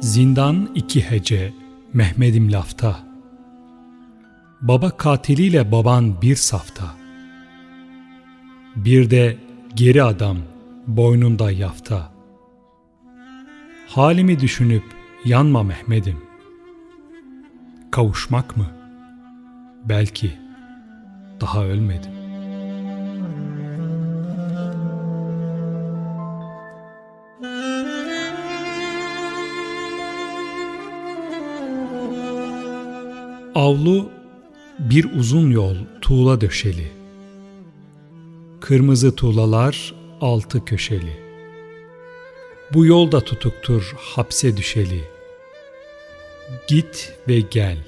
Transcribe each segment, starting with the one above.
Zindan iki hece, Mehmet'im lafta. Baba katiliyle baban bir safta. Bir de geri adam, boynunda yafta. Halimi düşünüp yanma Mehmet'im. Kavuşmak mı? Belki daha ölmedim. Avlu bir uzun yol tuğla döşeli. Kırmızı tuğlalar altı köşeli. Bu yolda tutuktur hapse düşeli. Git ve gel.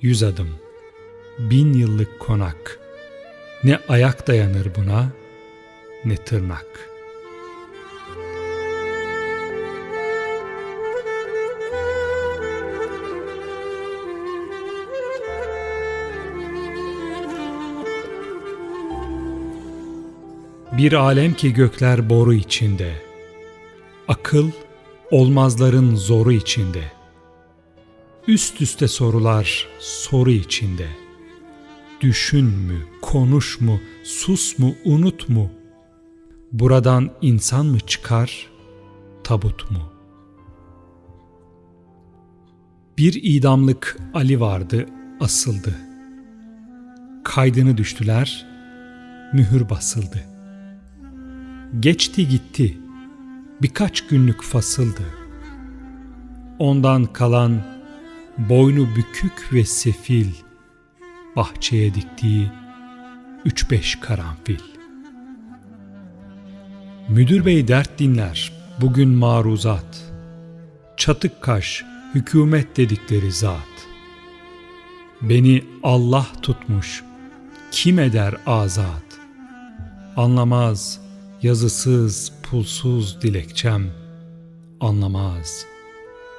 Yüz adım. Bin yıllık konak. Ne ayak dayanır buna, ne tırnak.'' Bir alem ki gökler boru içinde. Akıl olmazların zoru içinde. Üst üste sorular soru içinde. Düşün mü, konuş mu, sus mu, unut mu? Buradan insan mı çıkar, tabut mu? Bir idamlık Ali vardı, asıldı. Kaydını düştüler, mühür basıldı.'' Geçti gitti. Birkaç günlük fasıldı. Ondan kalan boynu bükük ve sefil bahçeye diktiği üç beş karanfil. Müdür bey dert dinler bugün maruzat. Çatık kaş hükümet dedikleri zat. Beni Allah tutmuş kim eder azat. Anlamaz yazısız, pulsuz dilekçem anlamaz.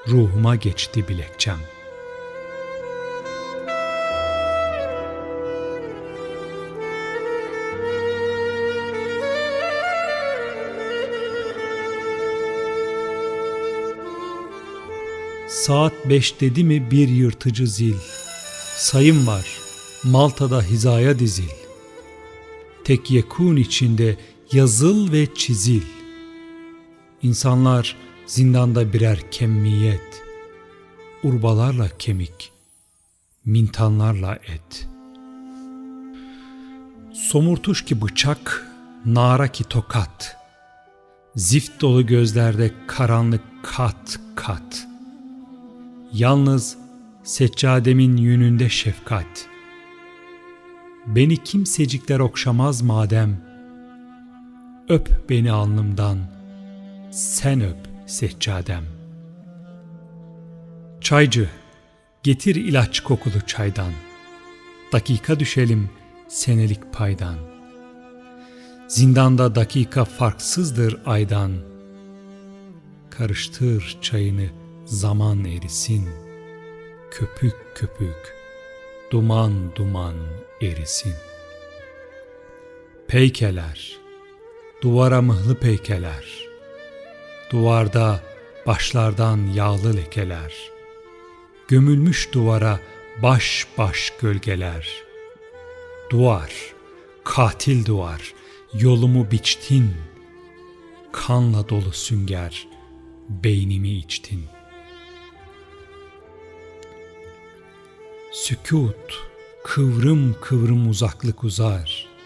Ruhuma geçti bilekçem. Saat beş dedi mi bir yırtıcı zil. Sayım var, Malta'da hizaya dizil. Tek yekun içinde yazıl ve çizil. İnsanlar zindanda birer kemmiyet, urbalarla kemik, mintanlarla et. Somurtuş ki bıçak, nara ki tokat, zift dolu gözlerde karanlık kat kat. Yalnız seccademin yününde şefkat. Beni kimsecikler okşamaz madem.'' Öp beni alnımdan, sen öp seccadem. Çaycı, getir ilaç kokulu çaydan. Dakika düşelim senelik paydan. Zindanda dakika farksızdır aydan. Karıştır çayını zaman erisin. Köpük köpük, duman duman erisin. Peykeler, Duvara mıhlı peykeler, duvarda başlardan yağlı lekeler, gömülmüş duvara baş baş gölgeler. Duvar, katil duvar, yolumu biçtin, kanla dolu sünger, beynimi içtin. Sükut, kıvrım kıvrım uzaklık uzar.''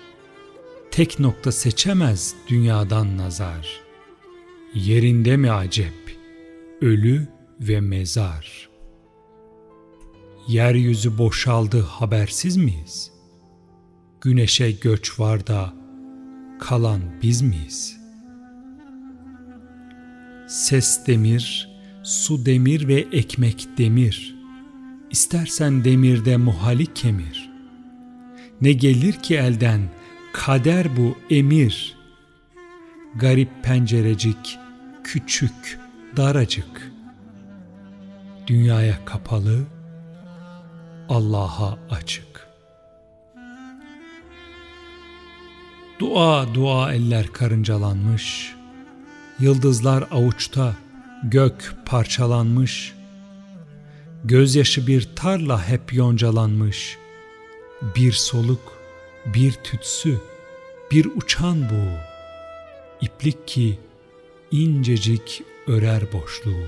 Tek nokta seçemez dünyadan nazar. Yerinde mi acep, ölü ve mezar. Yeryüzü boşaldı habersiz miyiz? Güneşe göç var da kalan biz miyiz? Ses demir, su demir ve ekmek demir. İstersen demirde muhali kemir. Ne gelir ki elden Kader bu emir. Garip pencerecik, küçük, daracık. Dünyaya kapalı, Allah'a açık. Dua dua eller karıncalanmış, yıldızlar avuçta, Gök parçalanmış, gözyaşı bir tarla hep yoncalanmış. Bir soluk, bir tütsü, bir uçan bu. İplik ki incecik örer boşluğu.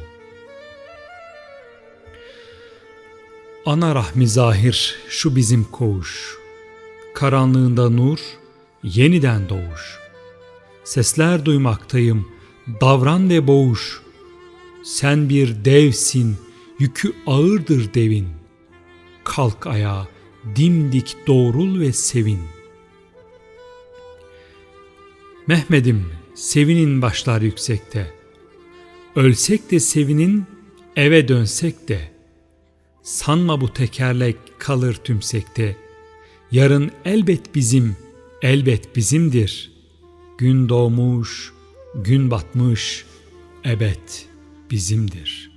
Ana rahmi zahir şu bizim koğuş. Karanlığında nur, yeniden doğuş. Sesler duymaktayım, davran ve boğuş. Sen bir devsin, yükü ağırdır devin. Kalk ayağa, dimdik doğrul ve sevin. Mehmet'im, sevinin başlar yüksekte. Ölsek de sevinin, eve dönsek de. Sanma bu tekerlek kalır tümsekte. Yarın elbet bizim, elbet bizimdir. Gün doğmuş, gün batmış, ebed bizimdir.''